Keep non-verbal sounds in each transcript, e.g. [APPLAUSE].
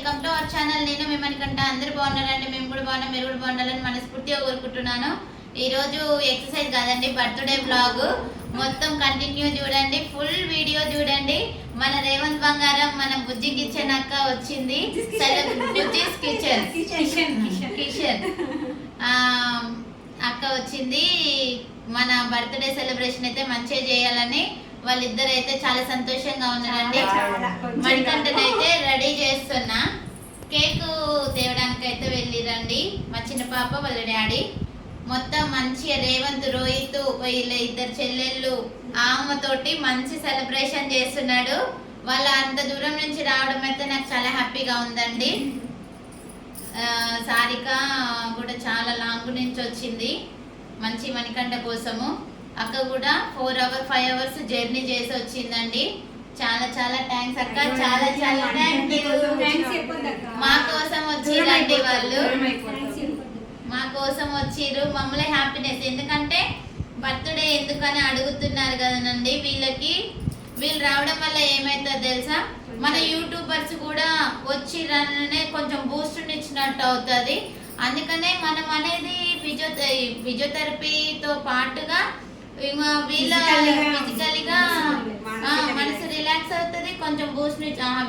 Welcome to our channel. నేను మిమ్మల్ని అందరూ బాగున్నారండి? మేము కూడా బాగున్నాం. మీరు కూడా బాగుండాలని మనస్ఫూర్తిగా కోరుకుంటున్నాను. ఈ రోజు ఎక్సర్సైజ్ కాదండి బర్త్డే బ్లాగ్ మొత్తం కంటిన్యూ చూడండి ఫుల్ వీడియో చూడండి. మన రేవంత్ బంగారం మన బుజ్జి కిచెన్ అక్క వచ్చింది. బుజ్జిస్ కిచెన్. అక్క వచ్చింది. మన బర్త్డే సెలబ్రేషన్ అయితే మంచిగా చేయాలని వాళ్ళిద్దరు అయితే చాలా సంతోషంగా ఉన్నారండి. మణికంఠనైతే రెడీ చేస్తున్నా. కేక్ తేవడానికి అయితే వెళ్ళిరండి. మా చిన్న పాప వాళ్ళ డాడీ. మొత్తం మంచిగా రేవంత్ రోహిత్ వీళ్ళ ఇద్దరు చెల్లెళ్ళు ఆమెతోటి మంచి సెలబ్రేషన్ చేస్తున్నాడు. వాళ్ళ అంత దూరం నుంచి రావడం అయితే నాకు చాలా హ్యాపీగా ఉందండి. సారిక కూడా చాలా లాంగ్ నుంచి వచ్చింది. మంచి మణికంఠ కోసము. అక్క కూడా four hour five hours journey చేసి వచ్చిందండి. చాలా చాలా థ్యాంక్స్ అక్క. చాలా చాలా మా కోసం వచ్చిరండి వాళ్ళు. మా కోసం వచ్చిర్రు. మమ్మల్ని హ్యాపీనెస్ ఎందుకంటే బర్త్డే ఎందుకని అడుగుతున్నారు కదనండి వీళ్ళకి. వీళ్ళు రావడం వల్ల ఏమవుతుందో తెలుసా? మన యూట్యూబర్స్ కూడా వచ్చిరనే కొంచెం బూస్ట్ ఇచ్చినట్టు అవుతుంది. అందుకనే మనం అనేది ఫిజియో ఫిజియోథెరపీతో పాటుగా వీళ్ళ ఫిజికల్గా మనసు రిలాక్స్ అవుతుంది కొంచెం బూస్ట్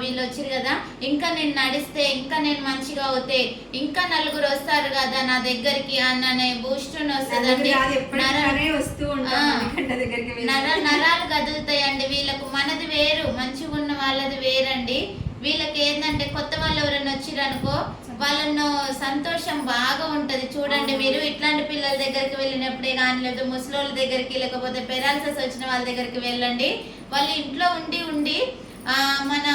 వీళ్ళు వచ్చారు కదా ఇంకా నేను నడిస్తే ఇంకా నేను మంచిగా అవుతే ఇంకా నలుగురు వస్తారు కదా నా దగ్గరికి అన్ననే బూస్ట్ వస్తుందండి నర- వస్తూ ఆ. ఉంటాం దగ్గరికి వెళ్ళి. నర నరాలు కదులుతాయండి వీళ్ళకు మనది వేరు మంచిగా ఉన్న వాళ్ళది వేరండి వీళ్ళకి ఏంటంటే కొత్త వాళ్ళు ఎవరైనా వచ్చిరనుకో వాళ్ళను సంతోషం బాగా ఉంటది. చూడండి మీరు ఇట్లాంటి పిల్లల దగ్గరికి వెళ్ళినప్పుడే కానీ లేదా ముసలోళ్ళ దగ్గరికి లేకపోతే పెరాలసిస్ వచ్చిన వాళ్ళ దగ్గరికి వెళ్ళండి. వాళ్ళు ఇంట్లో ఉండి ఉండి మన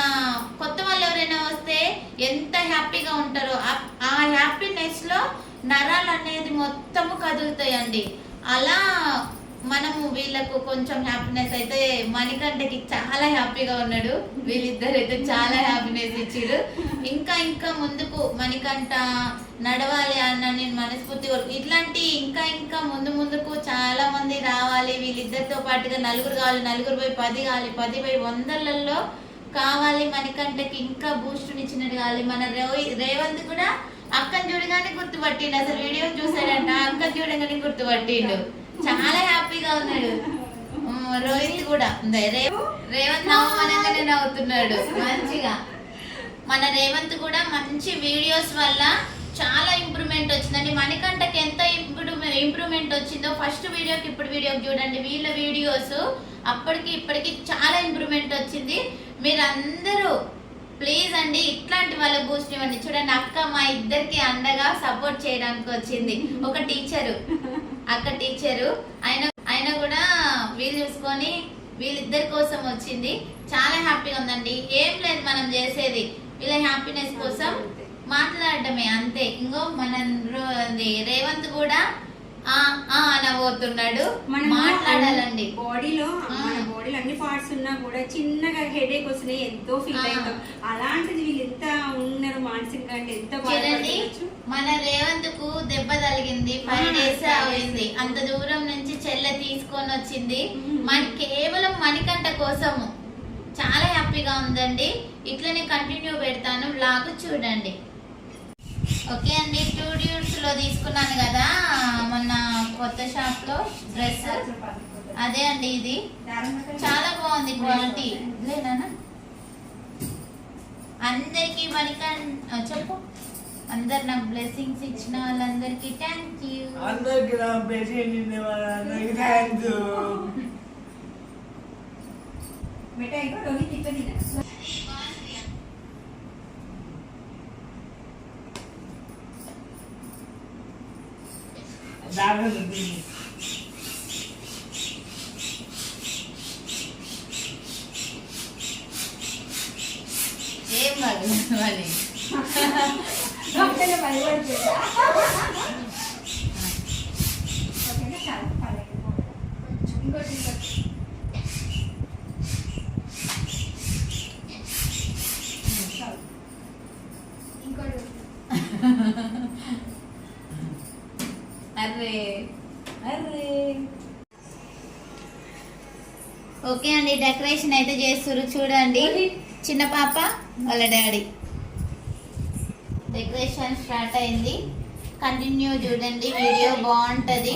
కొత్త వాళ్ళు ఎవరైనా వస్తే ఎంత హ్యాపీగా ఉంటారో ఆ- ఆ హ్యాపీనెస్లో నరాలు అనేది మొత్తము కదులుతాయండి. అలా మనము వీళ్ళకు కొంచెం హ్యాపీనెస్ అయితే మణికంఠకి చాలా హ్యాపీగా ఉన్నాడు. వీళ్ళిద్దరు అయితే చాలా హ్యాపీనెస్ ఇచ్చారు ఇంకా ఇంకా ముందుకు మణికంఠ నడవాలి అన్న నేను మనస్ఫూర్తి కోరు- ఇట్లాంటి ఇంకా ఇంకా ముందు ముందుకు చాలా మంది రావాలి. వీళ్ళిద్దరితో పాటుగా నలుగురు కావాలి నలుగురు పోయి పది కావాలి పది పోయి వందలలో కావాలి. మణికంఠకి ఇంకా బూస్టునిచ్చినట్టు కావాలి. మన రేవ- రేవంత్ కూడా అక్కని చూడగానే గుర్తుపట్టిండు. అసలు వీడియో చూసాడంట అక్కని చూడగానే గుర్తుపట్టిండు. చాలా హ్యాపీగా ఉన్నాడు. రోహిత్ కూడా. రేవంత్ నవ్వమనగానే నవ్వుతున్నాడు. మంచిగా. మన రేవంత్ కూడా మంచి వీడియోస్ వల్ల చాలా ఇంప్రూవ్మెంట్ వచ్చిందండి. మణికంఠకి ఎంత ఇంప్రూవ్మెంట్ ఇంప్రూవ్మెంట్ వచ్చిందో ఫస్ట్ వీడియోకి ఇప్పుడు వీడియోకి చూడండి. వీళ్ళ వీడియోస్ అప్పటికి ఇప్పటికి చాలా ఇంప్రూవ్మెంట్ వచ్చింది. మీరందరూ ప్లీజ్ అండి ఇట్లాంటి వాళ్ళ బూస్ట్ ఇవ్వండి. చూడండి అక్క మా ఇద్దరికి అండగా సపోర్ట్ చేయడానికి వచ్చింది. ఒక టీచరు అక్క టీచరు. ఆయన ఆయన కూడా వీలు చూసుకొని వీళ్ళిద్దరి కోసం వచ్చింది. చాలా హ్యాపీగా ఉందండి. ఏం లేదు మనం చేసేది. వీళ్ళ హ్యాపీనెస్ కోసం మాట్లాడటమే అంతే. ఇంకో మన రేవంత్ కూడా ఆ ఆ అనబోతున్నాడు. మనము మాట్లాడాలండి. బాడీలో. మన బాడీలో అన్ని పార్ట్స్ ఉన్నా కూడా చిన్నగా హెడేక్ వస్తున్నాయి ఎంతో ఫీల్. అవుతాం అలాంటిది వీళ్ళు ఎంత ఉన్నారు మానసికంగా అంటే ఎంత. మన రేవంత్కు దెబ్బ తగిలింది ఫైవ్ డేస్ అయింది. అంత దూరం నుంచి చెల్లె తీసుకొని వచ్చింది. మన కేవలం మణికంఠ కోసము చాలా హ్యాపీగా ఉందండి ఇట్లనే కంటిన్యూ పెడతాను బ్లాగ్ చూడండి ఓకే అండి టూ డ్యూట్స్లో తీసుకున్నాను కదా మొన్న కొత్త షాప్లో డ్రెస్ అదే అండి ఇది. చాలా బాగుంది క్వాలిటీ. లేనా అందరికి మణికంఠ చెప్పు. అందరు నాకు బ్లెస్సింగ్స్ ఇచ్చిన వాళ్ళందరికీ. థ్యాంక్ యూ అందరికి నా పేషెంట్ ఉండే వాళ్ళందరికి మిఠాయి రోహిత్ ఇక్కడ. జాగ్రత్త ఏం కాదు మరి రోహిత్ భయపడిపోయా. ఓకేనా? చాలు, పర్లేదు. ఇంకోటి ఇంకోటి. చాలు. ఇంకోటి అర్రే అర్రే. ఓకే అండి డెకరేషన్ అయితే చేస్తున్నారు చూడండి. చిన్న పాప వాళ్ళ డాడీ. డెకరేషన్ స్టార్ట్ అయింది. కంటిన్యూ చూడండి వీడియో బాగుంటుంది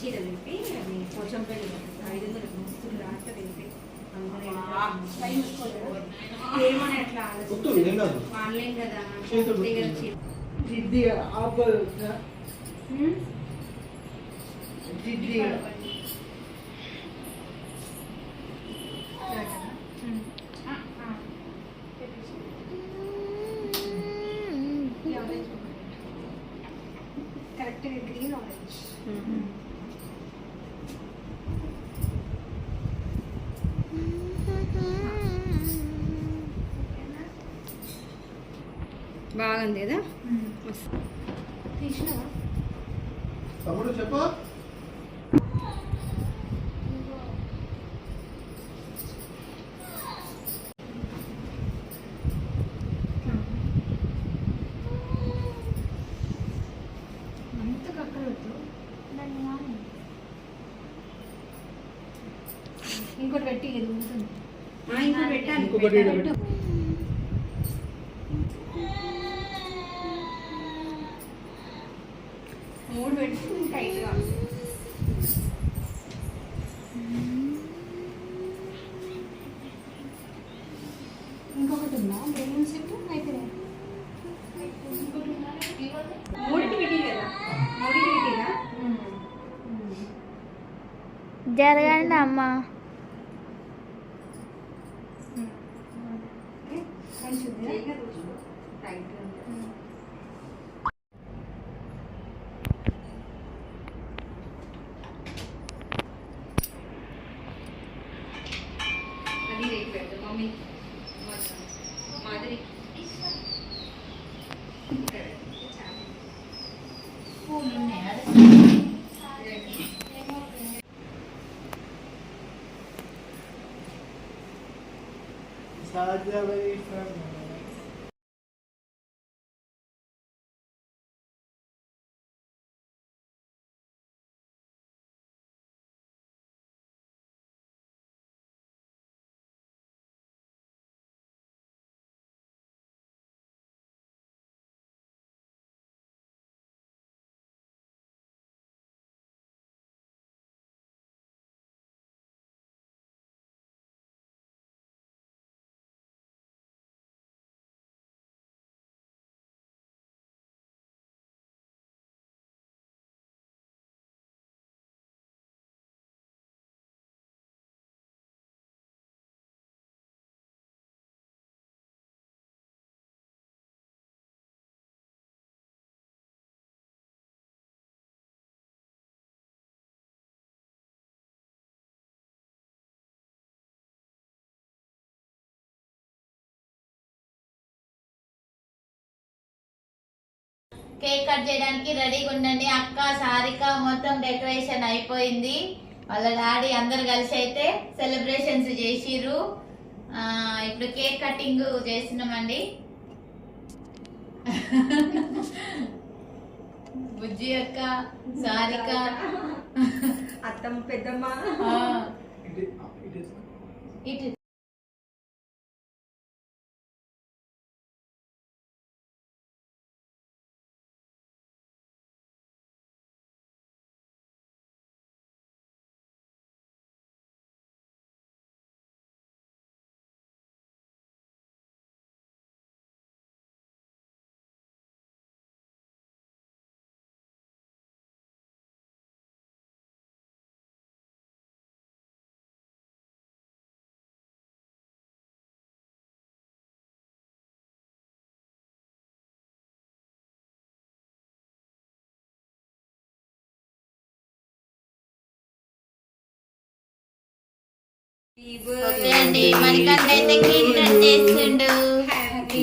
చీరలు విప్పి అది కొంచెం పెళ్ళి ఐదు వందలు మస్తులు రాక తెలిపి ఏమని అట్లా వద్దు, ఏం కాదు. ఆన్లైన్ కదా చేతులు చీర బాగుంది కదా? తమ్ముడు చెప్పు. ఇంకోటి పెట్టి ఇంకోటి పెట్టాలి. ఉందా? సెట్ అయిపోయింది జరగండి అమ్మ. सात जनवरी सन కేక్ కట్ చేయడానికి రెడీగా ఉండండి. అక్క సారిక మొత్తం డెకరేషన్ అయిపోయింది. వాళ్ళ డాడీ అందరు కలిసి అయితే సెలబ్రేషన్స్ చేసిర్రు. ఇప్పుడు కేక్ కటింగ్ చేస్తున్నామండి. బుజ్జి అక్క సారిక. అత్తమ్మ పెద్దమ్మ. ఇటు. ఓకే అండి మనకంటే కేక్ కట్ చేస్తుండు. హ్యాపీ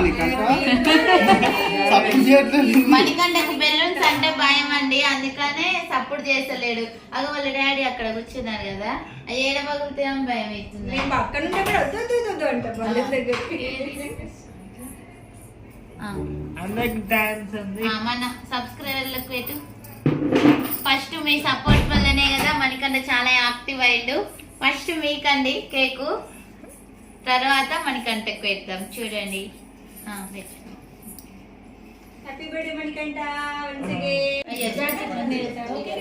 మణికంట సపోర్ట్ చేయట్లేదు. మణికంటకు బెలూన్స్ అంటే భయం అండి. అందుకనే సపోర్ట్ చేస్తలేడు. అగ వాళ్ళ డాడీ అక్కడ కూర్చున్నారు కదా. ఏడ పగులుతామని భయం అవుతుంది? అక్కడ వద్దు వద్దు వద్దు అంట వాళ్ళ మన సబ్స్క్రైబర్లకు పెట్టు ఫస్ట్ మీ సపోర్ట్ వల్లనే కదా మనకంట చాలా యాక్టివ్ అయ్యిండు ఫస్ట్ మీకండి కేకు. తర్వాత మనకంటకు పెడతాం చూడండి. Happy birthday Manikanta once again. అయ్యో, జాకెట్ ఉంది. అంటే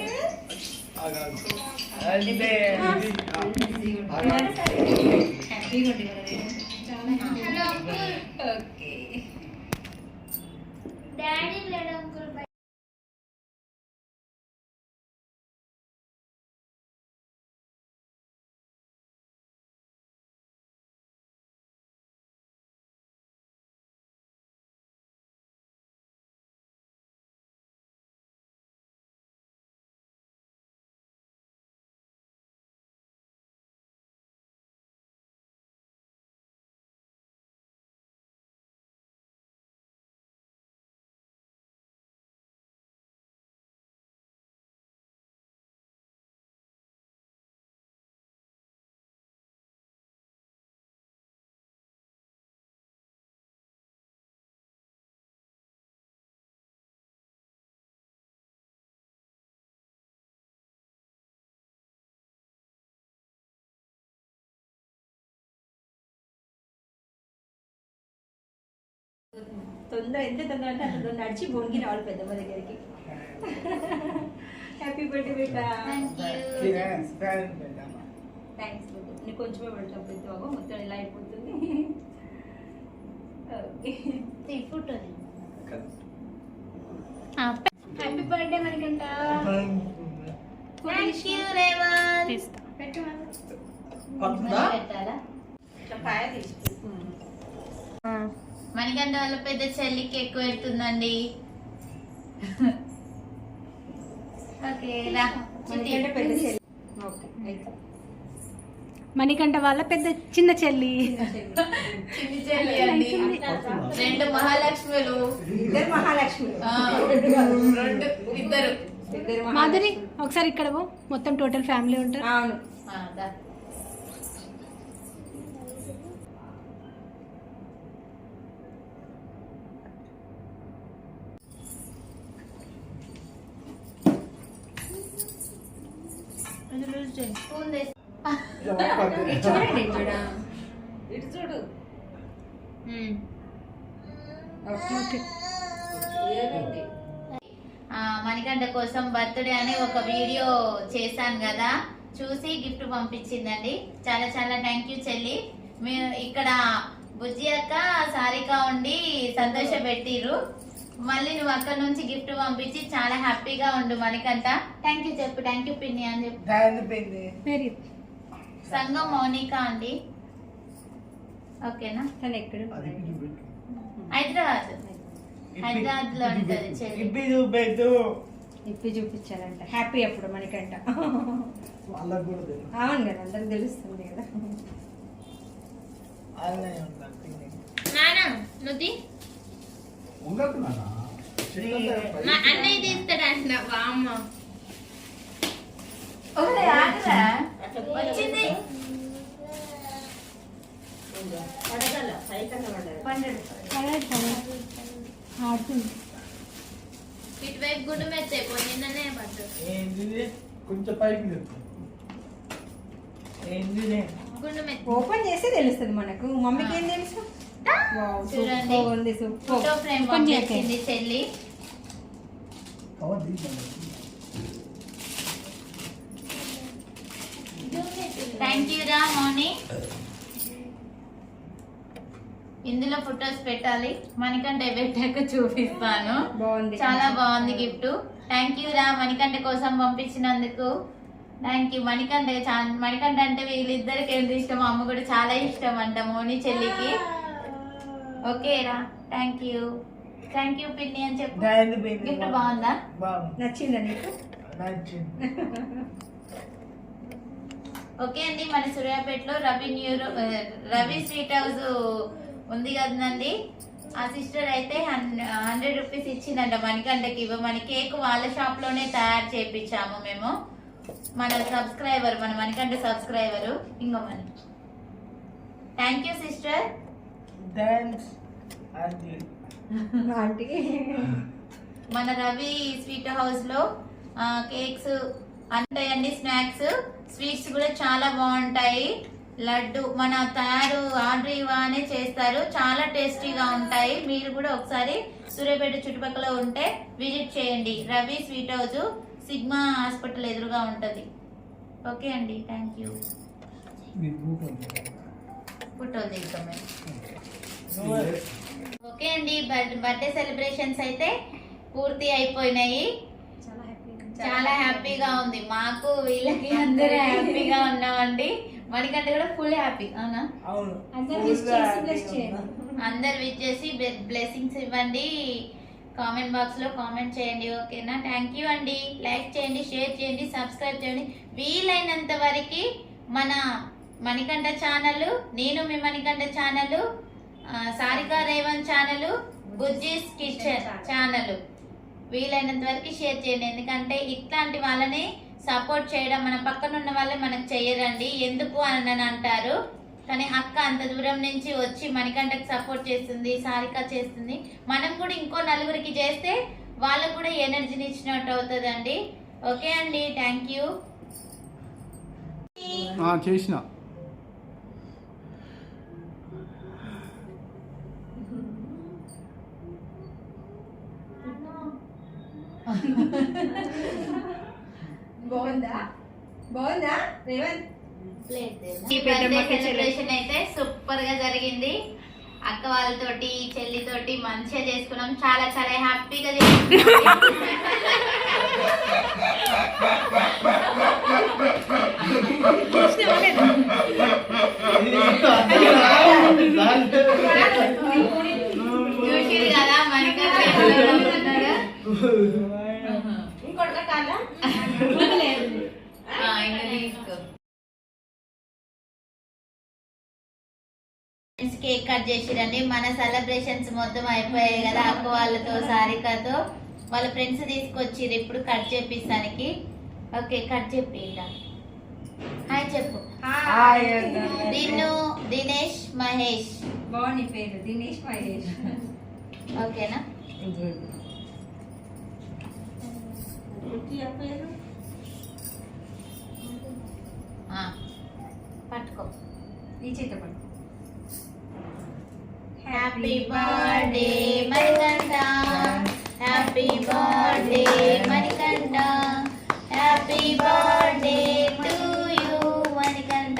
తొందర ఎంత తొందర అంటే అంత తొందర నడిచి బొంగి రావాలి పెద్దమ్మ దగ్గరికి. Happy birthday you. థ్యాంక్స్ నీకు కొంచెమే పెడతాం పెద్ద బాబు మొత్తం ఇలా అయిపోతుంది. హ్యాపీ బర్త్డే మనకంట పెట్టాలా? పాయ తీసి మణికంఠ వాళ్ళ పెద్ద చెల్లికి ఎక్కువ పెడుతుందండి. ఓకే రా చిట్టి. మనకంటే పెద్ద చెల్లి. ఓకే అయితే. మణికంఠ వాళ్ళ పెద్ద చిన్న చెల్లి. చిన్ని చెల్లి. అండి. రెండు మహాలక్ష్ములు. ఇద్దరు మహాలక్ష్మి రెండు ఇద్దరు. ఇద్దరు మాధురి ఒకసారి ఇక్కడ పో. మొత్తం టోటల్ ఫ్యామిలీ ఉంటారు. అవును ఆ, దా. స్పూన్ తెచ్చు. చూడండి చూడ ఇటు చూడు ఉమ్. ఓకే ఏమైంది ఆ, మణికంఠ కోసం బర్త్డే అని ఒక వీడియో చేశాను కదా. చూసి గిఫ్ట్ పంపించిందండి. చాలా చాలా థ్యాంక్ యూ చెల్లి. మీరు ఇక్కడ బుజ్జి అక్క సారిక ఉండి సంతోష పెట్టిర్రు. మళ్ళీ నువ్వు అక్కడ నుంచి గిఫ్ట్ పంపించి చాలా హ్యాపీగా ఉండు మణికంఠ. థ్యాంక్ యూ చెప్పు థ్యాంక్ యూ పిన్ని అని చెప్పు. సంఘం మౌనిక అండి. ఓకేనా. హైదరాబాద్. హైదరాబాద్లో ఉంటది చెల్లి. ఇప్పి చూపించాలంట హ్యాపీ అప్పుడు మనకంట. వాళ్ళకు కూడా తెలియదు అవును కదా అందరికి తెలుస్తుంది కదా. అన్నయ్య బామ్మ వచ్చింది ఆడుతుంది. ఇటువైపు గుండు మెత్తాయి నిన్ననే పడ్డు ఏంటిది? కొంచెం పైకి లేదు ఏంటిది? గుండు మెత్త ఓపెన్ చేస్తే తెలుస్తుంది మనకు. మమ్మీకి ఏం తెలుసు? చూడండి. ఉంది ఫోటో ఫ్రేమ్. పంపించింది చెల్లి. థ్యాంక్ యూ రా మౌని. ఇందులో ఫొటోస్ పెట్టాలి. మణికంఠ పెట్టాక చూపిస్తాను. బాగుంది. చాలా బాగుంది గిఫ్ట్. థ్యాంక్ యూ రా మణికంఠ కోసం పంపించినందుకు. థ్యాంక్ యూ మణికంఠ చా- మణికంఠ అంటే వీళ్ళిద్దరికి ఎంత ఇష్టం? అమ్మ కూడా చాలా ఇష్టం అంట మోని చెల్లికి. ఓకే రా. థ్యాంక్ యూ థ్యాంక్ యూ పిన్ని అని చెప్పు. గిఫ్ట్ బాగుందా? బాగుంది. నచ్చిందా నీకు? నచ్చింది. ఓకే అండి. మన సూర్యాపేటలో Ravi neuro Ravi sweet house ఉంది కదండి. ఆ సిస్టర్ అయితే హండ్రెడ్ రూపీస్ ఇచ్చిందంట. మణికంటకి ఇవ్వమని కేక్ వాళ్ళ షాప్లోనే తయారు చేపించాము మేము. మన సబ్స్క్రైబర్ మన మణికంట సబ్స్క్రైబర్. ఇంకోమని థ్యాంక్ యూ సిస్టర్ మన రవి స్వీట్ హౌస్లో ఆ, కేక్స్ ఉంటాయండి స్నాక్స్. స్వీట్స్ కూడా చాలా బాగుంటాయి. లడ్డు. మన తయారు ఆర్డర్ ఇవ్వనే చేస్తారు. చాలా టేస్టీగా ఉంటాయి. మీరు కూడా ఒకసారి సూర్యాపేట చుట్టుపక్కల ఉంటే విజిట్ చేయండి. Ravi sweet house Sigma hospital ఎదురుగా ఉంటది. ఓకే అండి. Thank you. ఫోటోలు ఓకే అండి. బర్త్డే సెలబ్రేషన్స్ అయితే పూర్తి అయిపోయినాయి. చాలా హ్యాపీగా ఉంది. మాకు వీళ్ళకి అందరూ హ్యాపీగా ఉన్నామండి. మనకంటే కూడా ఫుల్ హ్యాపీ అవునా? అవును. అందరూ wish చేసి చేయండి. అందరు విచ్ చేసి బ్లెస్సింగ్స్ ఇవ్వండి. కామెంట్ బాక్స్లో కామెంట్ చేయండి ఓకేనా? థ్యాంక్ యూ అండి. లైక్ చేయండి షేర్ చేయండి సబ్స్క్రైబ్ చేయండి. వీలైనంత వరకు మన మణికంఠ ఛానల్ నేను మీ Manikantha channel Sarika Revan channel Bujji's kitchen channel వీలైనంత వరకు షేర్ చేయండి. ఎందుకంటే ఇట్లాంటి వాళ్ళని సపోర్ట్ చేయడం మన పక్కన ఉన్న వాళ్ళే మనకు చెయ్యరండి ఎందుకు అని నన్ను అంటారు? కానీ అక్క అంత దూరం నుంచి వచ్చి మణికంఠకి సపోర్ట్ చేస్తుంది సారిక చేస్తుంది. మనం కూడా ఇంకో నలుగురికి చేస్తే వాళ్ళకు కూడా ఎనర్జీని ఇచ్చినట్టు అవుతుందండి. ఓకే అండి థ్యాంక్ యూ చేసిన. [LAUGHS] బాగుందా? బాగుందా రేవంత్ ఈ బర్త్డే సెలబ్రేషన్ అయితే సూపర్గా జరిగింది. అక్క వాళ్ళతోటి చెల్లితోటి మంచిగా చేసుకున్నాం. చాలా చాలా హ్యాపీగా [LAUGHS] చేసుకున్నాం. [LAUGHS] చూసిరు కదా మణికంఠ [LAUGHS] ఎట్లా ఉన్నారో. ఇంకోటి కాదా ఆ, ఇంకా తీసుకో ఫ్రెండ్స్ కేక్ కట్ చేసిరండి. మన సెలబ్రేషన్స్ మొత్తం అయిపోయాయి కదా. అక్క వాళ్ళతో సారికతో. వాళ్ళ ఫ్రెండ్స్ తీసుకొచ్చిర్రు. ఇప్పుడు కట్ చేపిస్తానికి. ఓకే కట్ ఇలా హాయ్ చెప్పు. దిన్ను దినేష్ మహేష్. బాగుంది పేరు. దినేష్ మహేష్. ఓకేనా? పేరు? పట్టుకో. ఈ చేత పడు happy birthday Manikantha happy birthday Manikantha happy birthday to you Manikantha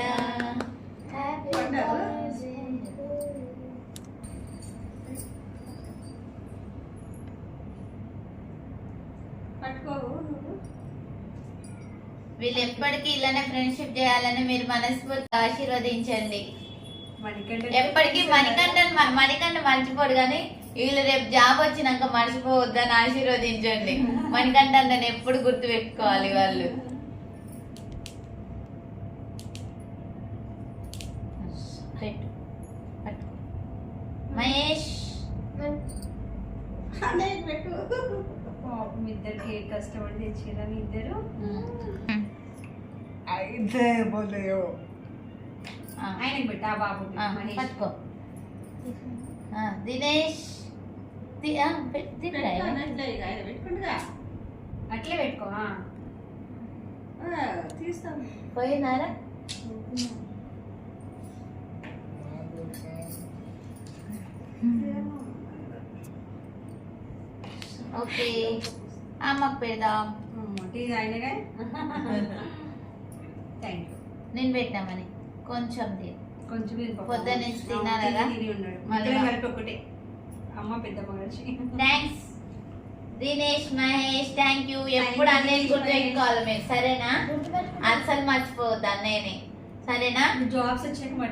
వీళ్ళు ఎప్పటికీ ఇలానే ఫ్రెండ్షిప్ చేయాలని మీరు మనస్ఫూర్తి ఆశీర్వదించండి. ఎప్పటికీ మణికంఠ మణికంఠ మర్చిపోడు కానీ వీళ్ళు రేపు జాబ్ వచ్చినాక మర్చిపోవద్దని ఆశీర్వదించండి. [LAUGHS] మణికంఠ నన్ను ఎప్పుడు గుర్తు పెట్టుకోవాలి వాళ్ళు. మహేష్. పెట్టు. పాపం ఇద్దరికి కష్టపడి తెచ్చిరని ఇద్దరు. అయితే పోలేవు. ఆ, ఆయనకి పెట్టు ఆ బాబు పట్టుకో. ఆ, దినేష్? అట్లే పెట్టుకో ఆ. పోయినారా? ఓకే. అమ్మకు పెడదాం. టీ ఆయనగా థ్యాంక్ యూ నేను పెట్టామని కొంచెం కొంచెం పొద్దున్న నుంచి కదా? మళ్ళీ? కలిపి ఒకటే. అమ్మ పెద్ద మనిషి thanks Dinesh Mahesh thank you ఎప్పుడు అన్నయ్య గుర్తు పెట్టుకోవాలి మీరు సరేనా? అస్సలు మర్చిపోవద్దు అన్నయ్యని సరేనా? జాబ్స్ వచ్చాక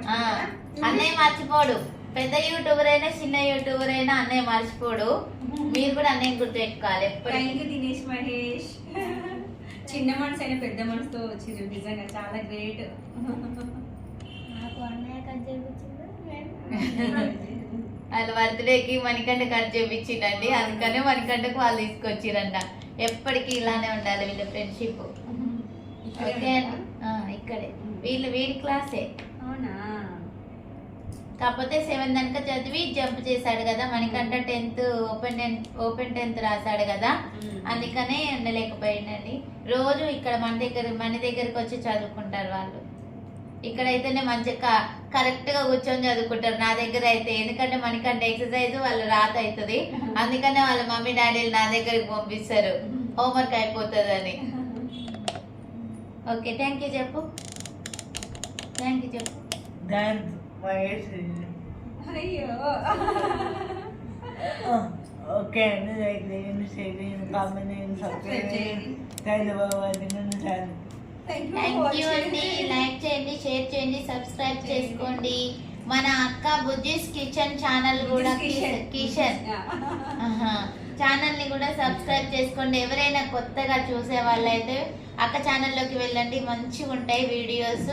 అన్నయ్య మర్చిపోడు. పెద్ద యూట్యూబర్ అయినా చిన్న యూట్యూబర్ అయినా అన్నయ్య మర్చిపోడు. మీరు కూడా అన్నయ్య గుర్తు పెట్టుకోవాలి ఎప్పుడు దినేష్ మహేష్. [LAUGHS] చిన్న మనసు అయినా పెద్ద మనసుతో వచ్చింది. నిజంగా చాలా గ్రేట్. వాళ్ళ బర్త్డేకి మణికంఠ కట్ చేయించిండండి అందుకనే మణికంఠకు వాళ్ళు తీసుకొచ్చిరంట. ఎప్పటికీ ఇలానే ఉండాలి వీళ్ళ ఫ్రెండ్షిప్. ఓకే అండి. ఆ, ఇక్కడే. వీళ్ళు వీడి క్లాసే. అవునా? కాకపోతే సెవెన్ దానిక చదివి జంప్ చేశాడు కదా. Manikanta tenth open tenth open tenth రాశాడు కదా. అందుకనే ఉండలేకపోయిందండి రోజు ఇక్కడ మన దగ్గర మన దగ్గరికి వచ్చి చదువుకుంటారు వాళ్ళు. ఇక్కడైతేనే మంచిగా కరెక్ట్గా కూర్చొని చదువుకుంటారు నా దగ్గర అయితే. ఎందుకంటే మనకంటే ఎక్సర్సైజ్ వాళ్ళ రాత అవుతుంది [LAUGHS] అందుకనే వాళ్ళ మమ్మీ డాడీలు నా దగ్గరికి పంపిస్తారు. హోంవర్క్ అయిపోతుంది అని ఓకే థ్యాంక్ యూ చెప్పు. థ్యాంక్ యూ చెప్పు. అయ్యో. ఓకే అండి లైక్ చేయండి షేర్ చేయండి కామెంట్ చేయండి. సబ్స్క్రైబ్ చేయండి థ్యాంక్ యూ బాబు థ్యాంక్ యూ అండి. లైక్ చేయండి షేర్ చేయండి సబ్స్క్రైబ్ చేసుకోండి. మన అక్క బుజ్జిస్ కిచెన్ ఛానల్ కూడా కిషన్ కిషన్ ఛానల్ని కూడా సబ్స్క్రైబ్ చేసుకోండి. ఎవరైనా కొత్తగా చూసే వాళ్ళైతే అక్క ఛానల్లోకి వెళ్ళండి. మంచిగా ఉంటాయి వీడియోస్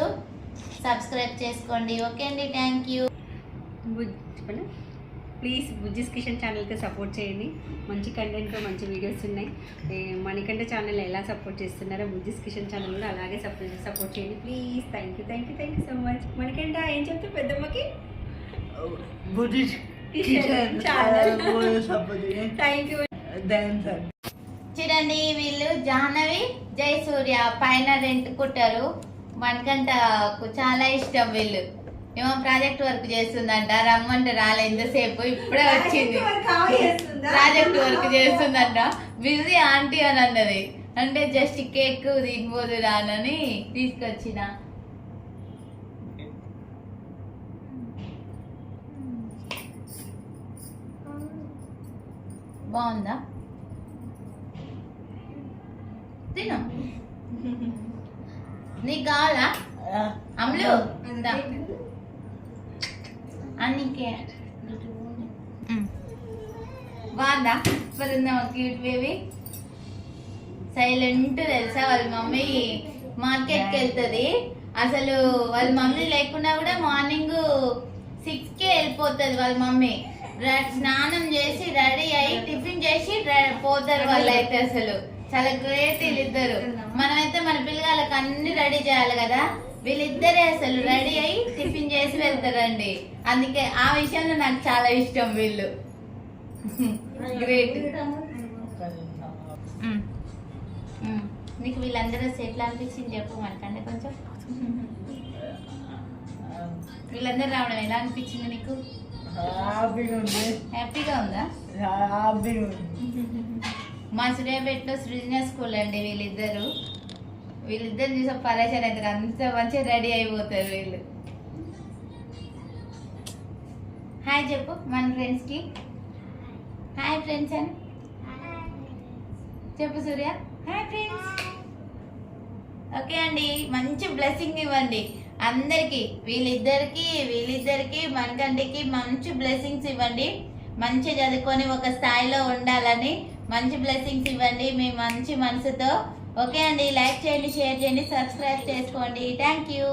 సబ్స్క్రైబ్ చేసుకోండి. ఓకే అండి. థ్యాంక్ యూ చెప్పండి. ప్లీజ్ బుజ్జిస్ కిషన్ ఛానల్కి సపోర్ట్ చేయండి. మంచి కంటెంట్ మంచి వీడియోస్ ఉన్నాయి. మణికంఠ ఛానల్ ఎలా సపోర్ట్ చేస్తున్నారో బుజ్జిస్ కిషన్ ఛానల్ కూడా అలాగే సపోర్ట్ సపోర్ట్ చేయండి. Please thank you thank you thank you so much. Manikanta ఏం చెప్తే పెద్దమ్మకి? బుద్ధిస్ట్ కిషన్ [LAUGHS] ఛానల్. థ్యాంక్ యూ చూడండి వీళ్ళు జాహ్నవి జై సూర్య పైన రెంట్ కుట్టారు. మనకంటకు చాలా ఇష్టం వీళ్ళు. ఏమో ప్రాజెక్ట్ వర్క్ చేస్తుందంట రమ్మంటే రాలే ఎంతసేపు ఇప్పుడే వచ్చింది. ప్రాజెక్ట్ వర్క్ చేస్తుందంట. బిజీ ఆంటీ అని అన్నది. అంటే జస్ట్ కేక్ తినిపోదు రానని తీసుకొచ్చిన. బాగుందా? తిను. [LAUGHS] నీకు కావాలా? అమ్ములు. అన్నికే బాగుందా పరుందా క్యూట్ బేబీ సైలెంట్ తెలుసా వాళ్ళ మమ్మీ? మార్కెట్కి వెళ్తుంది. అసలు వాళ్ళ మమ్మీ లేకున్నా కూడా మార్నింగ్ సిక్స్ కే వెళ్ళిపోతుంది వాళ్ళ మమ్మీ. స్నానం చేసి రెడీ అయ్యి టిఫిన్ చేసి పోతారు వాళ్ళు అయితే అసలు. చాలా గ్రేట్ వీళ్ళిద్దరు. మనమైతే మన పిల్లగాళ్ళకి అన్ని రెడీ చేయాలి కదా. వీళ్ళిద్దరే అసలు రెడీ అయ్యి టిఫిన్ చేసి వెళ్తారండి. అందుకే ఆ విషయంలో నాకు చాలా ఇష్టం వీళ్ళు. గ్రేట్ నీకు వీళ్ళందరూ ఎట్లా అనిపించింది చెప్పు మనకంటే కొంచెం. వీళ్ళందరూ రావడం ఎలా అనిపించింది నీకు? హ్యాపీగా ఉంది. మా సూర్యాపేటలో సృజన స్కూల్ అండి వీళ్ళిద్దరు. వీళ్ళిద్దరు చూసే పరేషాన్ అవుతారు అంత మంచిగా రెడీ అయిపోతారు వీళ్ళు. హాయ్ చెప్పు మన ఫ్రెండ్స్కి హాయ్ ఫ్రెండ్స్ అని. చెప్పు సూర్య. హాయ్ ఫ్రెండ్స్ ఓకే అండి మంచి బ్లెస్సింగ్ ఇవ్వండి. అందరికీ వీళ్ళిద్దరికి వీళ్ళిద్దరికి మనకంటికి మంచి బ్లెస్సింగ్స్ ఇవ్వండి. మంచి చదువుకొని ఒక స్థాయిలో ఉండాలని మంచి బ్లెస్సింగ్స్ ఇవ్వండి మీ మంచి మనసుతో. ఓకే అండి లైక్ చేయండి షేర్ చేయండి సబ్స్క్రైబ్ చేసుకోండి. Thank you.